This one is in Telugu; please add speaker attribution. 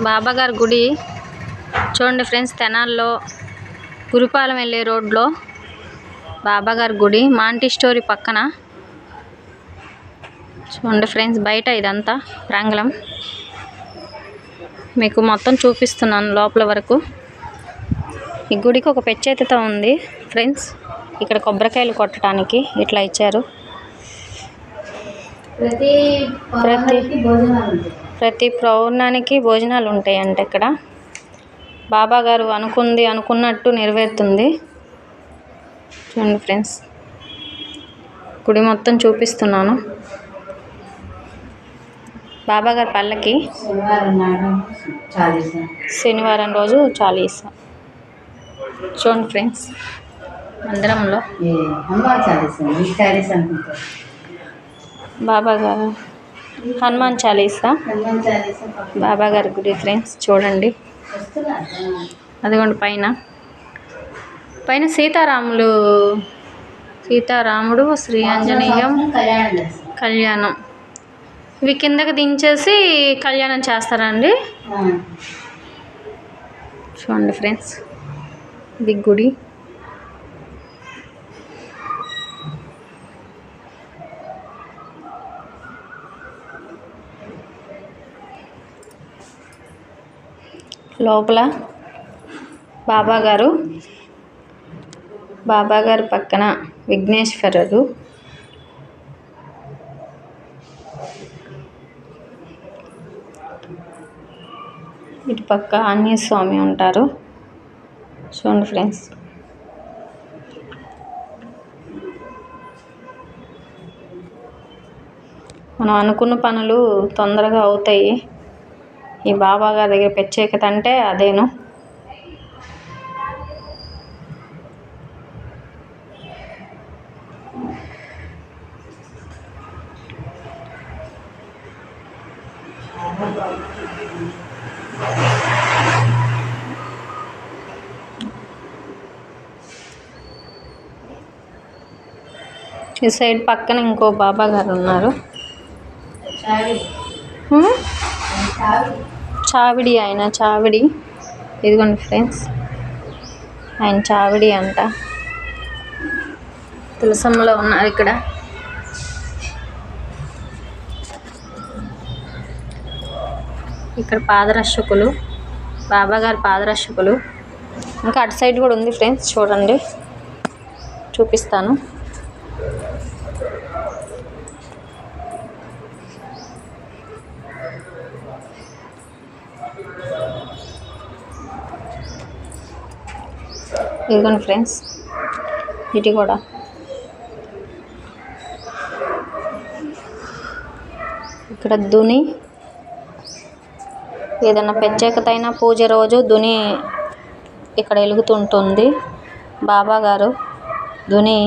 Speaker 1: బాబాగారి గుడి. చూడండి ఫ్రెండ్స్ తెనాల్లో గురుపాలెం వెళ్ళే రోడ్లో బాబాగారి గుడి మాంటి స్టోరీ పక్కన. చూడండి ఫ్రెండ్స్ బయట ఇదంతా ప్రాంగణం. మీకు మొత్తం చూపిస్తున్నాను లోపల వరకు. ఈ గుడికి ఒక పెచ్చేతతో ఉంది ఫ్రెండ్స్. ఇక్కడ కొబ్బరికాయలు కొట్టడానికి ఇట్లా ఇచ్చారు.
Speaker 2: ప్రతి
Speaker 1: ప్రతి-
Speaker 2: భోజనాలు
Speaker 1: ప్రతి పౌర్ణానికి భోజనాలు ఉంటాయంట ఇక్కడ. బాబా గారు అనుకుంది అనుకున్నట్టు నెరవేరుతుంది. చూడండి ఫ్రెండ్స్. గుడి మొత్తం చూపిస్తున్నాను. బాబా గారి పల్లకి
Speaker 2: శనివారం
Speaker 1: రోజు చాలీసా. చూడండి ఫ్రెండ్స్. మందిరంలో
Speaker 2: ఏ హనుమాన్ చాలీసా?
Speaker 1: బాబా గారు గుడి ఫ్రెండ్స్ చూడండి. అదిగోండి పైన. పైన సీతారాములు సీతారాముడు శ్రీ ఆంజనేయం
Speaker 2: కళ్యాణం.
Speaker 1: ఇవి కిందకి దించేసి కళ్యాణం చేస్తారండి. చూడండి ఫ్రెండ్స్ ఇది గుడి. లోపల బాబా గారు బాబా పక్కన విఘ్నేశ్వరుడు. ఇటు పక్క ఆంజనేయ స్వామి ఉంటారు. చూడండి ఫ్రెండ్స్. మనం అనుకున్న పనులు తొందరగా అవుతాయి. ఈ బాబా గారి దగ్గర ప్రత్యేకత అంటే అదేను. ఈ సైడ్ పక్కన ఇంకో బాబా గారు ఉన్నారు. చావిడి ఆయన చావిడి. ఇదిగోండి ఫ్రెండ్స్. ఆయన చావిడి అంట. తులసంలో ఉన్నారు ఇక్కడ. ఇక్కడ పాదరక్షకులు బాబా గారి పాదరక్షకులు. ఇంకా అటు సైడ్ కూడా ఉంది ఫ్రెండ్స్ చూడండి. చూపిస్తాను. ఇదిగోండి ఫ్రెండ్స్ ఇటు కూడా. ఇక్కడ దుని ఏదైనా ప్రత్యేకత అయిన పూజ రోజు దుని ఇక్కడ వెలుగుతుంటుంది బాబా గారు దుని